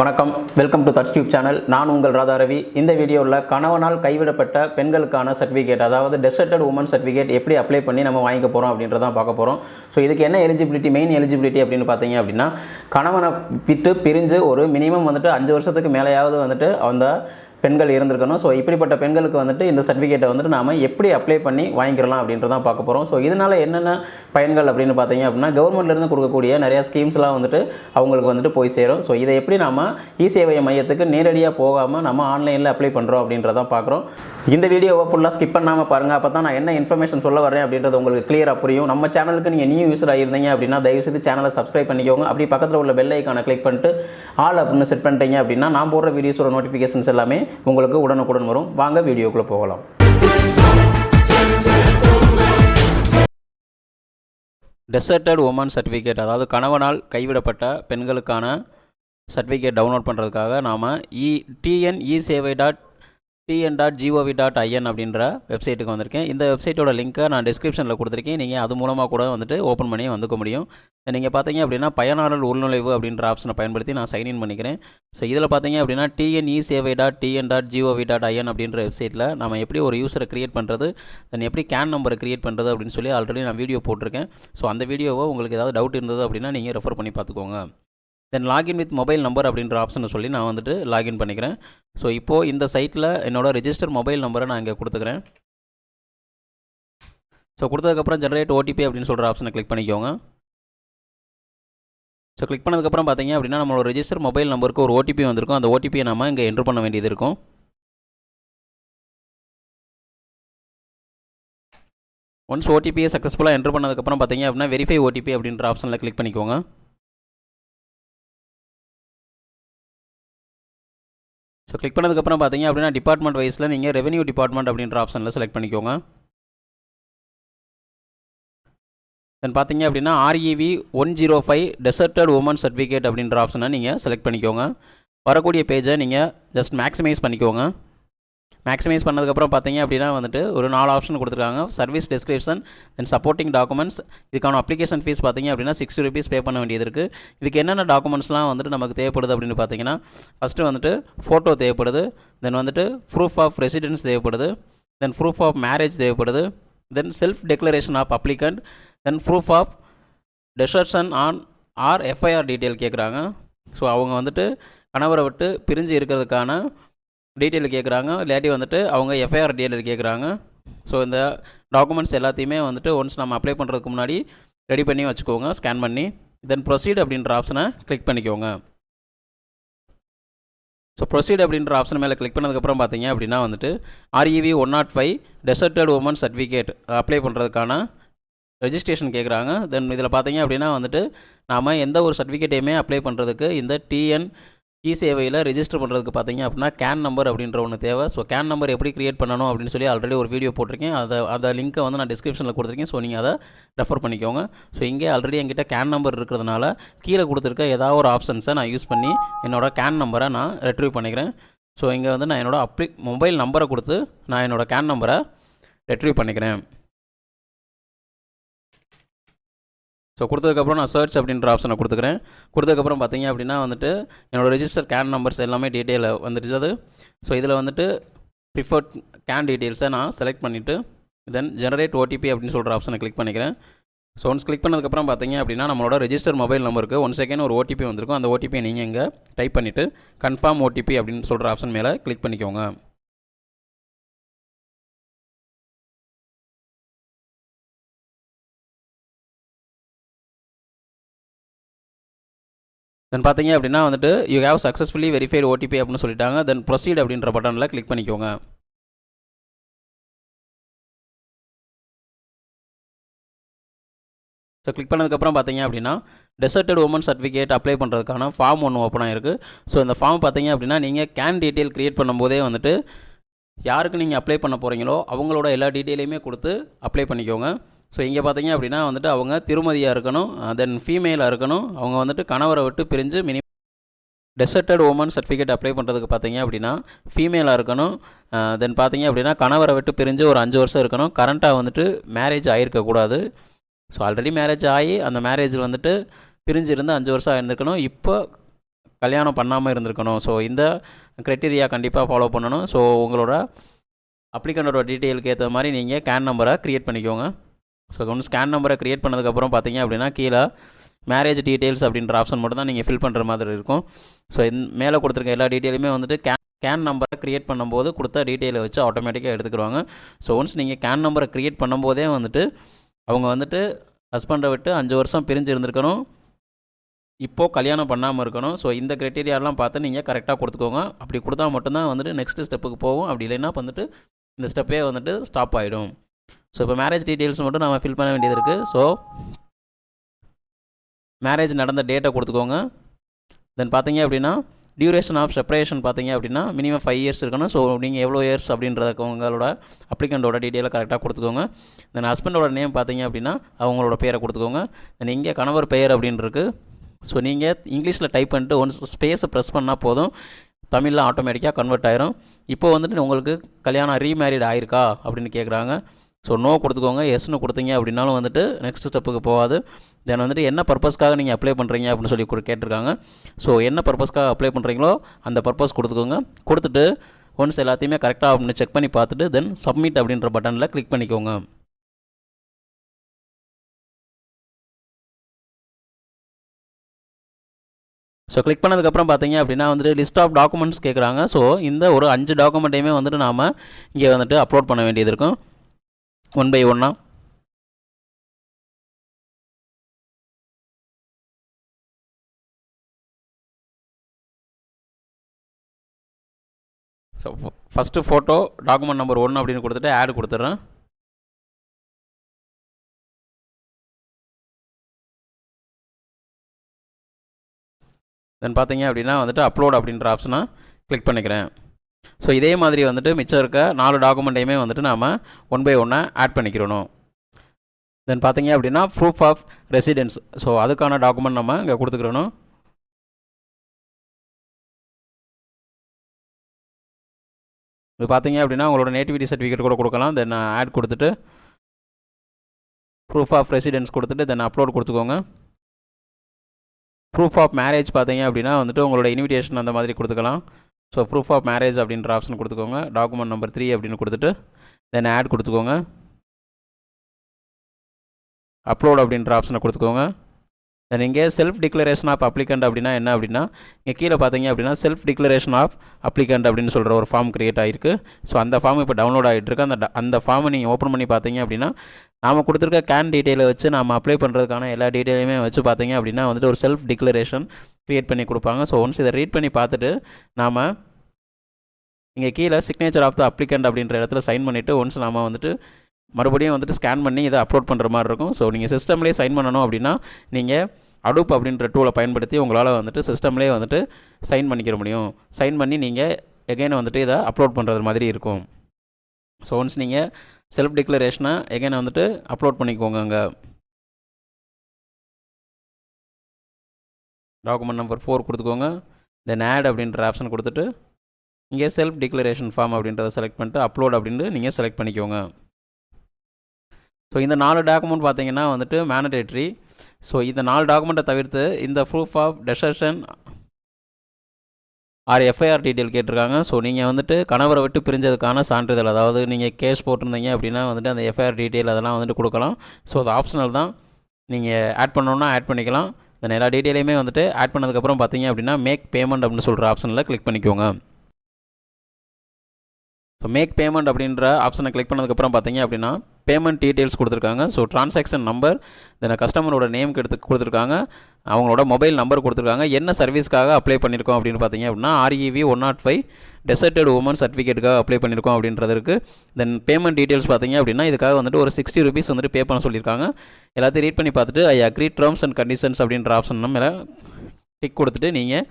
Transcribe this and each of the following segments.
வணக்கம். Welcome to that's tube channel நான் உங்கள் ராதாரவி இந்த வீடியோவில் கணவனால் கைவிடப்பட்ட பெண்களுக்கான சர்டிஃபிகேட் அதாவது டெசர்டட் உமன் சர்டிஃபிகேட் எப்படி அப்ளை பண்ணி நம்ம வாங்கிக்க போகிறோம் அப்படின்றதான் பார்க்க போகிறோம் ஸோ இதுக்கு என்ன எலிஜிபிலிட்டி மெயின் எலிஜிபிலிட்டி அப்படின்னு பார்த்தீங்க அப்படின்னா கணவனை விட்டு பிரிஞ்சு ஒரு மினிமம் வந்துட்டு அஞ்சு வருஷத்துக்கு மேலேயாவது வந்துட்டு அந்த பெண்கள் இருந்திருக்கணும். ஸோ இப்படிப்பட்ட பெண்களுக்கு வந்துட்டு இந்த சர்டிஃபிகேட்டை வந்துட்டு நாம் எப்படி அப்ளை பண்ணி வாங்கிக்கிறலாம் அப்படின்றதான் பார்க்க போகிறோம் ஸோ இதனால் என்னென்ன பயன்கள் அப்படின்னு பார்த்தீங்க அப்படின்னா கவர்மெண்ட்லேருந்து கொடுக்கக்கூடிய நிறையா ஸ்கீம்ஸ்லாம் வந்துட்டு அவங்களுக்கு வந்துட்டு போய் சேரும். ஸோ இதை எப்படி நாம் இ சேவை மையத்துக்கு நேரடியாக போகாமல் நம்ம ஆன்லைனில் அப்ளை பண்ணுறோம் அப்படின்றதான் பார்க்குறோம். இந்த வீடியோவை ஃபுல்லாக ஸ்கிப் பண்ணாமல் பாருங்கள் அப்போ தான் நான் என்ன இன்ஃபர்மேஷன் சொல்ல வரேன் அப்படின்றது உங்களுக்கு கிளியராக புரியும். நம்ம சேனலுக்கு நீங்கள் நியூ யூஸராக இருந்தீங்க அப்படின்னா தயவுசெய்து சேனலை சப்ஸ்கிரைப் பண்ணிக்கோங்க. அப்படி பக்கத்தில் உள்ள பெல் ஐக்கானை கிளிக் பண்ணிட்டு ஆல் அப்படின்னு செட் பண்ணிட்டீங்க அப்படின்னா நான் போடுற வீடியோஸோட நோட்டிஃபிகேஷன்ஸ் எல்லாமே உங்களுக்கு உடனுக்குடன் வரும். வாங்க வீடியோக்குள்ளே போகலாம். டெசர்டட் உமன் சர்டிஃபிகேட் அதாவது கணவனால் கைவிடப்பட்ட பெண்களுக்கான சர்டிஃபிகேட் டவுன்லோட் பண்ணுறதுக்காக நாம் e TNE Sevai dot TN dot GOV dot IN அப்படின்ற வெப்சைட்டுக்கு வந்திருக்கேன். இந்த வெப்சைட்டோட லிங்க்கை நான் டிஸ்கிரிப்ஷனில் கொடுத்துருக்கேன். நீங்கள் அது மூலமாக கூட வந்துட்டு ஓப்பன் பண்ணி வந்துக்க முடியும். நீங்கள் பார்த்தீங்க அப்படின்னா பயனாளர் உள்நுழைவு அப்படின்ற ஆப்ஷனை பயன்படுத்தி நான் சைன்இன் பண்ணிக்கிறேன். ஸோ இதில் பார்த்தீங்க அப்படின்னா TNE Sevai dot TN dot GOV dot IN அப்படின்ற வெப்சைட்டில் நம்ம எப்படி ஒரு யூஸரை க்ரியேட் பண்ணுறது தென் எப்படி கேன் நம்பரை க்ரியேட் பண்ணுறது அப்படின்னு சொல்லி ஆல்ரெடி நான் வீடியோ போட்டிருக்கேன். ஸோ அந்த வீடியோவை உங்களுக்கு ஏதாவது டவுட் இருந்தது அப்படின்னா நீங்கள் ரெஃபர் பண்ணி பார்த்துக்கோங்க. Then login with mobile number அப்படின்ற ஆப்ஷனை சொல்லி நான் வந்துட்டு லாகின் பண்ணிக்கிறேன். ஸோ இப்போது இந்த சைட்டில் என்னோடய ரிஜிஸ்டர் மொபைல் நம்பரை நான் இங்கே கொடுத்துக்கிறேன். ஸோ கொடுத்ததுக்கப்புறம் ஜென்ரேட் ஓடிபி அப்படின்னு சொல்கிற ஆப்ஷனை கிளிக் பண்ணிக்கோங்க. ஸோ கிளிக் பண்ணதுக்கப்புறம் பார்த்தீங்க அப்படின்னா நம்மளோட ரிஜிஸ்டர் மொபைல் நம்பருக்கு ஒரு ஓடிபி வந்திருக்கும். அந்த ஓடிபியை நம்ம இங்கே என்ட்ரு பண்ண வேண்டியது இருக்கும். ஒன்ஸ் ஓடிபியை சக்ஸஸ்ஃபுல்லாக என்ட்ரு பண்ணதுக்கப்புறம் பார்த்தீங்க அப்படின்னா வெரிஃபை ஓடிபி அப்படின்ற ஆப்ஷனில் கிளிக் பண்ணிக்கோங்க. ஸோ கிளிக் பண்ணதுக்கப்புறம் பார்த்தீங்க அப்படின்னா டிபார்ட்மெண்ட் வைஸில் நீங்கள் ரெவன்யூ டிபார்ட்மெண்ட் அப்படின்ற ஆப்ஷனில் செலக்ட் பண்ணிக்கோங்க. தென் பார்த்தீங்க அப்படின்னா REV one zero five deserted woman certificate அப்படின்ற ஆப்ஷனை நீங்கள் செலக்ட் பண்ணிக்கோங்க. வரக்கூடிய பேஜை நீங்கள் ஜஸ்ட் மேக்ஸிமைஸ் பண்ணிக்கோங்க. மேக்ஸிமைஸ் பண்ணதுக்கப்புறம் பார்த்தீங்க அப்படின்னா வந்துட்டு ஒரு நாலு ஆப்ஷன் கொடுத்துருக்காங்க. Service description then supporting documents இதுக்கான அப்ளிகேஷன் ஃபீஸ் பார்த்தீங்க அப்படின்னா சிக்ஸ்டி ருபீஸ் பே பண்ண வேண்டியது இருக்குது இதுக்கு என்னென்ன டாக்குமெண்ட்ஸ்லாம் வந்துட்டு நமக்கு தேவைப்படுது அப்படின்னு பார்த்தீங்கன்னா ஃபஸ்ட்டு வந்துட்டு ஃபோட்டோ தேவைப்படுது. தென் வந்துட்டு ப்ரூஃப் ஆஃப் ரெசிடென்ஸ் தேவைப்படுது. தென் ப்ரூஃப் ஆஃப் மேரேஜ் தேவைப்படுது. Then self declaration of applicant then proof of desertion on or FIR detail கேட்குறாங்க ஸோ அவங்க வந்துட்டு கணவரை விட்டு பிரிஞ்சு இருக்கிறதுக்கான டீட்டெயில் கேட்குறாங்க இல்லாட்டி வந்துட்டு அவங்க எஃப்ஐஆர் டீட்டெயில் கேட்குறாங்க ஸோ இந்த டாக்குமெண்ட்ஸ் எல்லாத்தையுமே வந்துட்டு ஒன்ஸ் நம்ம அப்ளை பண்ணுறதுக்கு முன்னாடி ரெடி பண்ணி வச்சுக்கோங்க ஸ்கேன் பண்ணி. தென் ப்ரொசீட் அப்படின்ற ஆப்ஷனை கிளிக் பண்ணிக்கோங்க. ஸோ ப்ரொசீட் அப்படின்ற ஆப்ஷன் மேலே கிளிக் பண்ணதுக்கப்புறம் பார்த்தீங்க அப்படின்னா வந்துட்டு REV one not five deserted woman certificate apply பண்ணுறதுக்கான ரெஜிஸ்ட்ரேஷன் கேட்குறாங்க தென் இதில் பார்த்தீங்க அப்படின்னா வந்துட்டு நாம் எந்த ஒரு சர்டிஃபிகேட்டையுமே அப்ளை பண்ணுறதுக்கு இந்த டிஎன் இ சேவையில் ரிஜிஸ்டர் பண்ணுறதுக்கு பார்த்தீங்க அப்படின்னா கேன் நம்பர் அப்படின்ற ஒன்று தேவை. ஸோ கேன் நம்பர் எப்படி க்ரியேட் பண்ணணும் அப்படின்னு சொல்லி ஆல்ரெடி ஒரு வீடியோ போட்டிருக்கேன். அதை அதை லிங்க்கை வந்து நான் டிஸ்கிரிப்ஷனில் கொடுத்துருக்கேன். ஸோ நீங்கள் அதை ரெஃபர் பண்ணிக்கோங்க. ஸோ இங்கே ஆல்ரெடி என்கிட்ட கேன் நம்பர் இருக்கிறதுனால கீழே கொடுத்துருக்க ஏதாவது ஒரு ஆப்ஷன்ஸை நான் யூஸ் பண்ணி என்னோடய கேன் நம்பரை நான் ரெட்ரீவ் பண்ணிக்கிறேன். ஸோ இங்கே வந்து நான் என்னோடய அப்ளி மொபைல் நம்பரை கொடுத்து நான் என்னோடய கேன் நம்பரை ரெட்ரீவ் பண்ணிக்கிறேன். ஸோ கொடுத்ததுக்கப்புறம் நான் சர்ச் அப்படின்ற ஆப்ஷனை கொடுத்துக்கிறேன். கொடுத்ததுக்கப்புறம் பார்த்தீங்க அப்படின்னா வந்துட்டு என்னோடய ரெஜிஸ்டர் கேன் நம்பர்ஸ் எல்லாமே டீட்டெயில் வந்துட்டு அது ஸோ இதில் வந்துட்டு ப்ரிஃபர்ட் கேன் டீட்டெயில்ஸை நான் செலக்ட் பண்ணிவிட்டு தென் ஜெனரேட் ஓடிபி அப்படின்னு சொல்கிற ஆப்ஷனை கிளிக் பண்ணிக்கிறேன். ஸோ ஒன்ஸ் கிளிக் பண்ணதுக்கப்புறம் பார்த்தீங்க அப்படின்னா நம்மளோட ரெஜிஸ்டர் மொபைல் நம்பருக்கு ஒன் செகண்ட் ஒரு ஓடிபி வந்திருக்கும். அந்த ஓடிபியை நீங்கள் இங்கே டைப் பண்ணிவிட்டு கன்ஃபார்ம் ஓடிபி அப்படின்னு சொல்கிற ஆப்ஷன் மேலே கிளிக் பண்ணிக்கோங்க. தென் பார்த்தீங்க அப்படின்னா வந்துட்டு you have successfully verified OTP அப்படின்னு சொல்லிட்டாங்க. தென் ப்ரொசீட் அப்படின்ற பட்டனில் கிளிக் பண்ணிக்கோங்க. ஸோ கிளிக் பண்ணதுக்கப்புறம் பார்த்தீங்க அப்படின்னா டெசர்டட் உமன் சர்டிஃபிகேட் அப்ளை பண்ணுறதுக்கான ஃபார்ம் ஒன்று ஓப்பன் ஆகிருக்கு ஸோ இந்த ஃபார்ம் பார்த்தீங்க அப்படின்னா நீங்கள் கேன் டீட்டெயில் க்ரியேட் பண்ணும்போதே வந்துட்டு யாருக்கு நீங்கள் அப்ளை பண்ண போகிறீங்களோ அவங்களோட எல்லா டீட்டெயிலையுமே கொடுத்து அப்ளை பண்ணிக்கோங்க. ஸோ இங்கே பார்த்தீங்க அப்படின்னா வந்துட்டு அவங்க திருமதியாக இருக்கணும் uh, தென் ஃபீமேலாக இருக்கணும். அவங்க வந்துட்டு கணவரை விட்டு பிரிஞ்சு mini deserted woman certificate apply பண்ணுறதுக்கு பார்த்தீங்க அப்படின்னா ஃபீமேலாக இருக்கணும். Uh, தென் பார்த்தீங்க அப்படின்னா கணவரை விட்டு பிரிஞ்சு ஒரு அஞ்சு வருஷம் இருக்கணும். கரண்ட்டாக வந்துட்டு மேரேஜ் ஆகிருக்கக்கூடாது ஸோ ஆல்ரெடி மேரேஜ் ஆகி அந்த மேரேஜ் வந்துட்டு பிரிஞ்சிருந்து அஞ்சு வருஷம் ஆயிருந்திருக்கணும். இப்போ கல்யாணம் பண்ணாமல் இருந்திருக்கணும். ஸோ இந்த க்ரைட்டீரியா கண்டிப்பாக ஃபாலோ பண்ணணும். ஸோ உங்களோட அப்ளிகண்டோட டீட்டெயிலுக்கு ஏற்ற மாதிரி நீங்கள் கேன் நம்பரை க்ரியேட் பண்ணிக்கோங்க. ஸோ ஒன்று ஸ்கேன் நம்பரை க்ரியேட் பண்ணதுக்கப்புறம் பார்த்தீங்க அப்படின்னா கீழே மேரேஜ் டீட்டெயில்ஸ் அப்படின்ற ஆப்ஷன் மட்டும் தான் நீங்கள் ஃபில் பண்ணுற மாதிரி இருக்கும். ஸோ இந் மேலே கொடுத்துருக்க எல்லா டீட்டெயிலுமே வந்துட்டு கே கேன் நம்பரை க்ரியேட் பண்ணும்போது கொடுத்த டீட்டெயிலை வச்சு ஆட்டோமேட்டிக்காக எடுத்துக்கிறாங்க ஸோ ஒன்ஸ் நீங்கள் கேன் நம்பரை க்ரியேட் பண்ணும்போதே வந்துட்டு அவங்க வந்துட்டு ஹஸ்பண்டை விட்டு அஞ்சு வருஷம் பிரிஞ்சு இருந்திருக்கணும். இப்போது கல்யாணம் பண்ணாமல் இருக்கணும். ஸோ இந்த க்ரைட்டீரியாலாம் பார்த்து நீங்கள் கரெக்டாக கொடுத்துக்கோங்க. அப்படி கொடுத்தா மட்டும்தான் வந்துட்டு நெக்ஸ்ட் ஸ்டெப்புக்கு போகும். அப்படி இல்லைன்னா வந்துட்டு இந்த ஸ்டெப்பே வந்துட்டு ஸ்டாப் ஆகிடும் ஸோ இப்போ மேரேஜ் டீட்டெயில்ஸ் மட்டும் நம்ம ஃபில் பண்ண வேண்டியது இருக்குது ஸோ மேரேஜ் நடந்த டேட்டை கொடுத்துக்கோங்க. தென் பார்த்தீங்க அப்படின்னா டியூரேஷன் ஆஃப் செப்பரேஷன் பார்த்தீங்க அப்படின்னா மினிமம் ஃபைவ் இயர்ஸ் இருக்கணும். ஸோ நீங்கள் எவ்வளோ இயர்ஸ் அப்படின்றத உங்களோட அப்ளிகண்டோட டீட்டெயிலை கரெக்டாக கொடுத்துக்கோங்க. தென் ஹஸ்பண்டோட நேம் பார்த்தீங்க அப்படின்னா அவங்களோட பேரை கொடுத்துக்கோங்க. தென் இங்கே கணவர் பெயர் அப்படின்ருக்கு ஸோ நீங்கள் இங்கிலீஷில் டைப் பண்ணிட்டு ஒன்ஸ் ஸ்பேஸை ப்ரெஸ் பண்ணால் போதும். தமிழில் ஆட்டோமேட்டிக்காக கன்வெர்ட் ஆயிரும். இப்போ வந்துட்டு உங்களுக்கு கல்யாணம் ரீமேரிட் ஆயிருக்கா அப்படின்னு கேட்குறாங்க ஸோ நோ கொடுத்துக்கோங்க எஸ்னு கொடுத்தீங்க அப்படின்னாலும் வந்துட்டு நெக்ஸ்ட் ஸ்டெப்புக்கு போகாது. தென் வந்துட்டு என்ன பர்பஸ்க்காக நீங்கள் அப்ளை பண்ணுறீங்க அப்படின்னு சொல்லி கேட்டிருக்காங்க. ஸோ என்ன பர்பஸ்க்காக அப்ளை பண்ணுறீங்களோ அந்த பர்பஸ் கொடுத்துக்கோங்க. கொடுத்துட்டு ஒன்ஸ் எல்லாத்தையுமே கரெக்டாக அப்படின்னு செக் பண்ணி பார்த்துட்டு தென் சப்மிட் அப்படின்ற பட்டனில் கிளிக் பண்ணிக்கோங்க. ஸோ கிளிக் பண்ணதுக்கப்புறம் பார்த்தீங்க அப்படின்னா வந்துட்டு லிஸ்ட் ஆஃப் டாக்குமெண்ட்ஸ் கேட்குறாங்க. ஸோ இந்த ஒரு அஞ்சு டாக்குமெண்ட்டையுமே வந்துட்டு நாம் இங்கே வந்துட்டு அப்லோட் பண்ண வேண்டியது இருக்கும். ஒன் பை ஒன்னாக so first photo document number one அப்படின்னு கொடுத்துட்டு ஆட் கொடுத்துட்றேன். தென் பார்த்தீங்க அப்படின்னா வந்துட்டு அப்லோட் அப்படின்ற ஆப்ஷனை கிளிக் பண்ணிக்கிறேன். ஸோ இதே மாதிரி வந்துட்டு மிச்சம் இருக்க நாலு டாக்குமெண்ட்டையுமே வந்துட்டு நாம் ஒன் பை ஒன்னாக ஆட் பண்ணிக்கிறணும். தென் பார்த்தீங்க அப்படின்னா ப்ரூஃப் ஆஃப் ரெசிடென்ஸ் ஸோ அதுக்கான டாக்குமெண்ட் நம்ம இங்கே கொடுத்துக்கிறணும். இது பார்த்தீங்க அப்படின்னா உங்களோட நேட்டிவிட்டி சர்டிஃபிகேட் கூட கொடுக்கலாம். தென் ஆட் கொடுத்துட்டு ப்ரூஃப் ஆஃப் ரெசிடென்ஸ் கொடுத்துட்டு தென் அப்லோட் கொடுத்துக்கோங்க. ப்ரூஃப் ஆஃப் மேரேஜ் பார்த்தீங்க அப்படின்னா வந்துட்டு உங்களோட இன்விடேஷன் அந்த மாதிரி கொடுத்துக்கலாம். ஸோ ப்ரூஃப் ஆஃப் மேரேஜ் அப்படின்ற ஆப்ஷன் கொடுத்துக்கோங்க. டாக்குமெண்ட் நம்பர் த்ரீ அப்படின்னு கொடுத்துட்டு தென் ஆட் கொடுத்துக்கோங்க. அப்லோட் அப்படின்ற ஆப்ஷனை கொடுத்துக்கோங்க. தென் இங்கே செல்ஃப் டிக்ளரேஷன் ஆஃப் அப்ளிகண்ட் அப்படின்னா என்ன அப்படின்னா இங்கே கீழே பார்த்தீங்க அப்படின்னா செல்ஃப் டிக்ளரேஷன் ஆஃப் அப்ளிகண்ட் அப்படின்னு சொல்கிற ஒரு ஃபார்ம் க்ரியேட் ஆகிருக்கு ஸோ அந்த ஃபார்ம் இப்போ டவுன்லோட் ஆகிட்டு இருக்கு அந்த அந்த ஃபார்மை நீங்கள் ஓப்பன் பண்ணி பார்த்தீங்க அப்படின்னா நாம் கொடுத்துருக்க கேன் டீட்டெயிலை வச்சு நம்ம அப்ளை பண்ணுறதுக்கான எல்லா டீட்டெயிலுமே வச்சு பார்த்தீங்க அப்படின்னா வந்துட்டு ஒரு செல்ஃப் டிக்ளரேஷன் க்ரியேட் பண்ணி கொடுப்பாங்க. ஸோ ஒன்ஸ் இதை ரீட் பண்ணி பார்த்துட்டு நாம் இங்கே கீழே சிக்னேச்சர் ஆஃப் த அப்ளிகண்ட் அப்படின்ற இடத்துல சைன் பண்ணிவிட்டு ஒன்ஸ் நாம் வந்துட்டு மறுபடியும் வந்துட்டு ஸ்கேன் பண்ணி இதை அப்லோட் பண்ணுற மாதிரி இருக்கும். ஸோ நீங்கள் சிஸ்டம்லேயே சைன் பண்ணணும் அப்படின்னா நீங்கள் அடூப் அப்படின்ற டூலை பயன்படுத்தி உங்களால் வந்துட்டு சிஸ்டம்லேயே வந்துட்டு சைன் பண்ணிக்கிற முடியும். சைன் பண்ணி நீங்கள் எகைன் வந்துட்டு இதை அப்லோட் பண்ணுறது மாதிரி இருக்கும். ஸோ ஒன்ஸ் நீங்கள் செல்ஃப் டிக்ளரேஷனை எகைன் வந்துட்டு அப்லோட் பண்ணிக்கோங்க அங்கே. டாக்குமெண்ட் நம்பர் ஃபோர் கொடுத்துக்கோங்க. தென் ஆட் அப்படின்ற ஆப்ஷன் கொடுத்துட்டு இங்கே செல்ஃப் டிக்ளரேஷன் ஃபார்ம் அப்படின்றத செலக்ட் பண்ணிட்டு அப்லோட் அப்படின்ட்டு நீங்கள் செலக்ட் பண்ணிக்கோங்க. ஸோ இந்த நாலு டாக்குமெண்ட் பார்த்தீங்கன்னா வந்துட்டு மேனடேட்ரி ஸோ இந்த நாலு டாக்குமெண்ட்டை தவிர்த்து இந்த proof of desertion or FIR detail கேட்டிருக்காங்க. ஸோ நீங்கள் வந்துட்டு கணவரை விட்டு பிரிஞ்சதுக்கான சான்றிதழ் அதாவது நீங்கள் கேஸ் போட்டிருந்தீங்க அப்படின்னா வந்துட்டு அந்த எஃப்ஐஆர் டீட்டெயில் அதெல்லாம் வந்துட்டு கொடுக்கலாம். ஸோ அது ஆப்ஷனல் தான். நீங்கள் ஆட் பண்ணணுன்னா ஆட் பண்ணிக்கலாம். இந்த எல்லா டீட்டெயிலையுமே வந்துட்டு ஆட் பண்ணதுக்கப்புறம் பார்த்தீங்க அப்படின்னா மேக் பேமெண்ட் அப்படின்னு சொல்கிற ஆப்ஷனில் கிளிக் பண்ணிக்கோங்க. ஸோ மேக் பேமெண்ட் அப்படின்ற ஆப்ஷனை கிளிக் பண்ணதுக்கப்புறம் பார்த்தீங்க அப்படின்னா பேமெண்ட் டீட்டெயில்ஸ் கொடுத்துருக்காங்க. ஸோ ட்ரான்சாக்ஷன் நம்பர் தென் கஸ்டமரோட நேமுக்கு எடுத்து கொடுத்துருக்காங்க. அவங்களோட மொபைல் நம்பர் கொடுத்துருக்காங்க. என்ன சர்வீஸ்க்காக அப்ளை பண்ணியிருக்கோம் அப்படின்னு பார்த்தீங்க அப்படின்னா REV one not five deserted woman சர்டிஃபிகேட்டுக்காக apply பண்ணியிருக்கோம் அப்படின்றதுக்கு தென் பேமெண்ட் டீட்டெயில்ஸ் பார்த்தீங்க அப்படின்னா இதுக்காக வந்துட்டு ஒரு சிக்ஸ்டி ருபீஸ் வந்துட்டு பே பண்ண சொல்லியிருக்காங்க. எல்லாத்தையும் ரீட் பண்ணி பார்த்துட்டு I agree terms and conditions அப்படின்ற ஆப்ஷன் மேலே டிக் கொடுத்துட்டு நீங்கள்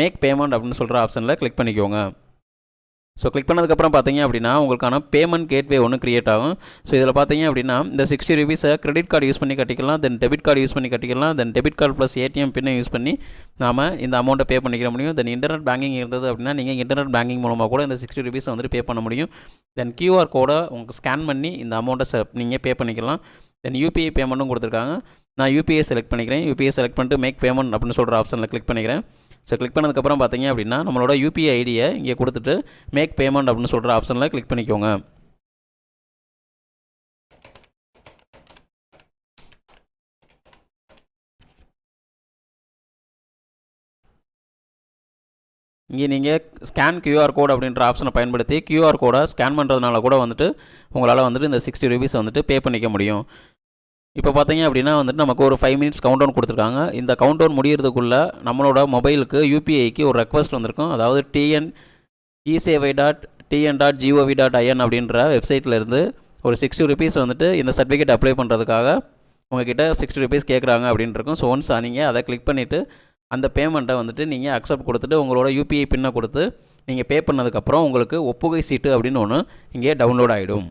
மேக் பேமெண்ட் அப்படின்னு சொல்கிற ஆப்ஷனில் கிளிக் பண்ணிக்கோங்க. ஸோ கிளிக் பண்ணதுக்கப்புறம் பார்த்தீங்க அப்படின்னா உங்களுக்கான பேமெண்ட் கேட்வே ஒன்று கிரியேட் ஆகும். ஸோ இதில் பார்த்தீங்க அப்படின்னா இந்த சிக்ஸ்டி ருபீஸை கிரெடிட் கார்டு யூஸ் பண்ணி கட்டிக்கலாம் தென் டெபிட் கார்டு யூஸ் பண்ணி கட்டிக்கலாம் then debit card plus ATM பின்னை யூஸ் பண்ணி நாம் இந்த அமௌண்ட்டை பே பண்ணிக்கிற முடியும். தென் இன்டர்நெட் பேங்கிங் இருந்தது அப்படின்னா நீங்கள் இன்டர்நெட் பேங்கிங் மூலமாக கூட இந்த சிக்ஸ்டி ருபீஸை வந்துட்டு பே பண்ண முடியும். தென் கியூஆர் கோடை உங்களுக்கு ஸ்கேன் பண்ணி இந்த அமௌண்ட்டை நீங்கள் பே பண்ணிக்கலாம். தென் யூபிஐ பேமெண்ட்டும் கொடுத்துருக்காங்க. நான் யூபிஐ செலக்ட் பண்ணிக்கிறேன். யூபிஐ செலக்ட் பண்ணிட்டு மேக் பேமெண்ட் அப்படின்னு சொல்கிற ஆப்ஷனில் கிளிக் பண்ணிக்கிறேன். ஸோ கிளிக் பண்ணதுக்கப்புறம் பார்த்தீங்க அப்படின்னா நம்மளோட யூபிஐ ஐடியை இங்கே கொடுத்துட்டு மேக் பேமெண்ட் அப்படின்னு சொல்கிற ஆப்ஷனில் கிளிக் பண்ணிக்கோங்க. இங்கே நீங்கள் ஸ்கேன் கியூஆர் கோட் அப்படின்ற ஆப்ஷனை பயன்படுத்தி கியூஆர் கோடை ஸ்கேன் பண்ணுறதுனால கூட வந்துட்டு உங்களால் வந்துட்டு இந்த சிக்ஸ்டி ருபீஸ் வந்துட்டு பே பண்ணிக்க முடியும். இப்போ பார்த்தீங்க அப்படின்னா வந்துட்டு நமக்கு ஒரு ஃபைவ் மினிட்ஸ் கவுண்ட் டவுன் கொடுத்துருக்காங்க. இந்த கவுண்ட் டவுன் முடியறதுக்குள்ளே நம்மளோட மொபைலுக்கு யூபிஐக்கு ஒரு ரெக்வஸ்ட் வந்திருக்கும். அதாவது TN eSevai dot TN dot gov dot in அப்படின்ற வெப்சைட்டில் இருந்து ஒரு சிக்ஸ்டி ருபீஸ் வந்துட்டு இந்த சர்டிஃபிகேட் அப்ளை பண்ணுறதுக்காக உங்ககிட்ட சிக்ஸ்டி ருபீஸ் கேட்குறாங்க அப்படின்னு ஸோ ஒன்ஸ் நீங்கள் அதை கிளிக் பண்ணிவிட்டு அந்த பேமெண்ட்டை வந்துட்டு நீங்கள் அக்செப்ட் கொடுத்துட்டு உங்களோட யூபிஐ பின்னை கொடுத்து நீங்கள் பே பண்ணதுக்கப்புறம் உங்களுக்கு ஒப்புகை சீட்டு அப்படின்னு ஒன்று இங்கே டவுன்லோட் ஆகிடும்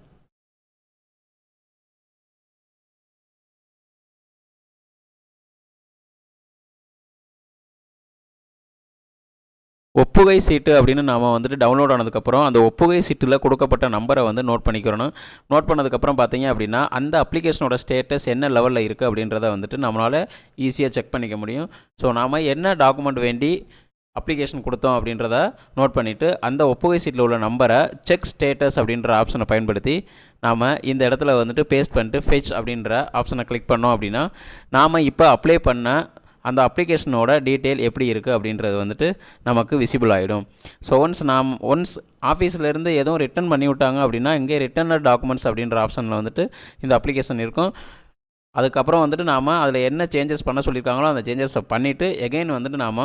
ஒப்புகை சீட்டு அப்படின்னு நாம் வந்துட்டு டவுன்லோட் ஆனதுக்கப்புறம் அந்த ஒப்புகை சீட்டில் கொடுக்கப்பட்ட நம்பரை வந்து நோட் பண்ணிக்கிறணும். நோட் பண்ணதுக்கப்புறம் பார்த்தீங்க அப்படின்னா அந்த அப்ளிகேஷனோட ஸ்டேட்டஸ் என்ன லெவலில் இருக்குது அப்படின்றத வந்துட்டு நம்மளால் ஈஸியாக செக் பண்ணிக்க முடியும். ஸோ நாம் என்ன டாக்குமெண்ட் வேண்டி அப்ளிகேஷன் கொடுத்தோம் அப்படின்றத நோட் பண்ணிவிட்டு அந்த ஒப்புகை சீட்டில் உள்ள நம்பரை செக் ஸ்டேட்டஸ் அப்படின்ற ஆப்ஷனை பயன்படுத்தி நாம் இந்த இடத்துல வந்துட்டு பேஸ்ட் பண்ணிட்டு ஃபெச் அப்படின்ற ஆப்ஷனை கிளிக் பண்ணோம் அப்படின்னா நாம் இப்போ அப்ளை பண்ண அந்த அப்ளிகேஷனோட டீட்டெயில் எப்படி இருக்குது அப்படின்றது வந்துட்டு நமக்கு விசிபிள் ஆகிடும் ஸோ ஒன்ஸ் நாம் ஒன்ஸ் ஆஃபீஸ்லேருந்து எதுவும் ரிட்டர்ன் பண்ணி விட்டாங்க அப்படின்னா இங்கே ரிட்டர்னர் டாக்குமெண்ட்ஸ் அப்படின்ற ஆப்ஷனில் வந்துட்டு இந்த அப்ளிகேஷன் இருக்கும். அதுக்கப்புறம் வந்துட்டு நாம் அதில் என்ன சேஞ்சஸ் பண்ண சொல்லியிருக்காங்களோ அந்த சேஞ்சஸை பண்ணிவிட்டு எகைன் வந்துட்டு நாம்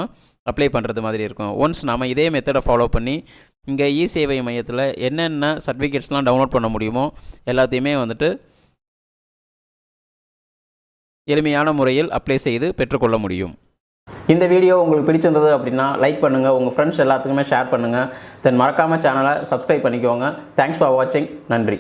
அப்ளை பண்ணுறது மாதிரி இருக்கும். ஒன்ஸ் நாம் இதே மெத்தடை ஃபாலோ பண்ணி இங்கே இ சேவை மையத்தில் என்னென்ன சர்டிஃபிகேட்ஸ்லாம் டவுன்லோட் பண்ண முடியுமோ எல்லாத்தையுமே வந்துட்டு எளிமையான முறையில் அப்ளை செய்து பெற்றுக்கொள்ள முடியும். இந்த வீடியோ உங்களுக்கு பிடிச்சிருந்தது அப்படின்னா லைக் பண்ணுங்கள் உங்கள் ஃப்ரெண்ட்ஸ் எல்லாத்துக்குமே ஷேர் பண்ணுங்கள் தென் மறக்காமல் சேனலை சப்ஸ்கிரைப் பண்ணிக்கோங்க. தேங்க்ஸ் ஃபார் வாட்சிங் நன்றி.